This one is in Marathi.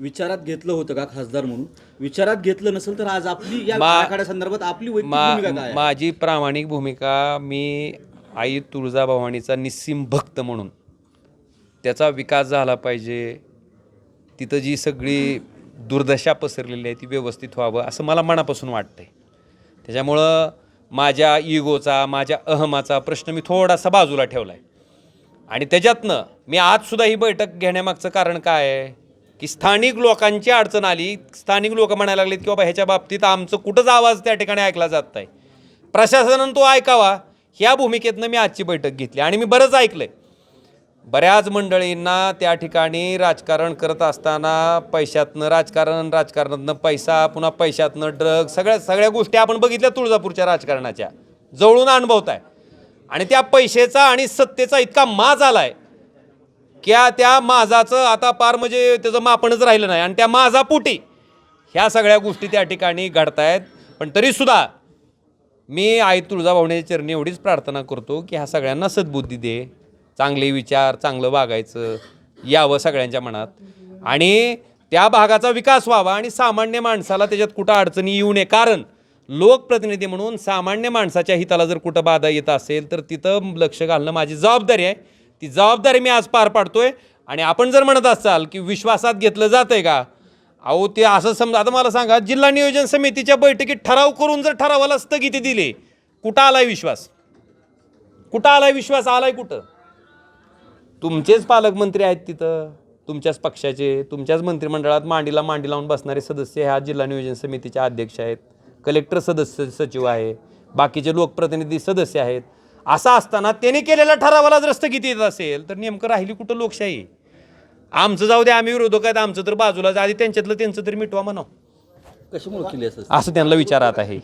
विचारात घेतलं होतं का खासदार म्हणून? विचारात घेतलं नसेल तर आज आपली या मा- आपली वैयक्तिक भूमिका काय आहे? माझी प्रामाणिक भूमिका मी आई तुळजाभवानीचा निस्सीम भक्त म्हणून. त्याचा विकास झाला पाहिजे. तिथं जी सगळी दुर्दशा पसरलेली आहे ती व्यवस्थित व्हावं असं मला मनापासून वाटतंय. त्याच्यामुळं माझ्या इगोचा माझ्या अहमाचा प्रश्न मी थोडासा बाजूला ठेवला आहे आणि त्याच्यातनं मी आजसुद्धा ही बैठक घेण्यामागचं कारण काय आहे? की स्थानिक लोकांची अडचण आली स्थानिक लोक म्हणायला लागलेत की बाबा ह्याच्या बाबतीत आमचं कुठंच आवाज त्या ठिकाणी ऐकला जात नाही. प्रशासनानं तो ऐकावा. ह्या भूमिकेतनं मी आजची बैठक घेतली आणि मी बरंच ऐकलं आहे बऱ्याच मंडळींना त्या ठिकाणी राजकारण करत असताना पैशातनं राजकारण राजकारणातनं पैसा पुन्हा पैशातनं ड्रग सगळ्या सगळ्या गोष्टी आपण बघितल्या तुळजापूरच्या राजकारणाच्या. जवळून अनुभवत आहे आणि त्या पैशाचा आणि सत्तेचा इतका माज आहे क्या त्या माझाचं आता पार म्हणजे त्याचं मापणच राहिलं नाही. आणि त्या माझा पोटी. ह्या सगळ्या गोष्टी त्या ठिकाणी घडतायत. पण तरीसुद्धा मी आई तुळजाभवण्याच्या चरणी एवढीच प्रार्थना करतो की ह्या सगळ्यांना सद्बुद्धी दे. चांगले विचार चांगलं वागायचं यावं सगळ्यांच्या मनात. आणि त्या भागाचा विकास व्हावा आणि सामान्य माणसाला त्याच्यात कुठं अडचणी येऊ नये. कारण लोकप्रतिनिधी म्हणून सामान्य माणसाच्या हिताला जर कुठं बाधा येत असेल तर तिथं लक्ष घालणं माझी जबाबदारी आहे. ती जबाबदारी मी आज पार पाडतोय. आणि आपण जर म्हणत असाल की विश्वासात घेतलं जातंय का? अहो ते असं समजा आता मला सांगा जिल्हा नियोजन समितीच्या बैठकीत ठराव करून जर ठरावाला स्थगिती दिली कुठं आलाय विश्वास? कुठं आलाय विश्वास? आलाय कुठं? तुमचेच पालकमंत्री आहेत तिथं तुमच्याच पक्षाचे तुमच्याच मंत्रिमंडळात मांडीला मांडी लावून बसणारे सदस्य ह्या जिल्हा नियोजन समितीचे अध्यक्ष आहेत. कलेक्टर सदस्य सचिव आहे. बाकीचे लोकप्रतिनिधी सदस्य आहेत. असं असताना त्यांनी केलेल्या ठरावाला जर स्थगिती येत असेल तर नेमकं राहिली कुठं लोकशाही? आमचं जाऊ दे आम्ही विरोधक आहेत आमचं तर बाजूला आधी त्यांच्यातलं त्यांचं तरी मिटवा म्हणावं. कशामुळे केली असं? त्यांना विचारात आहे.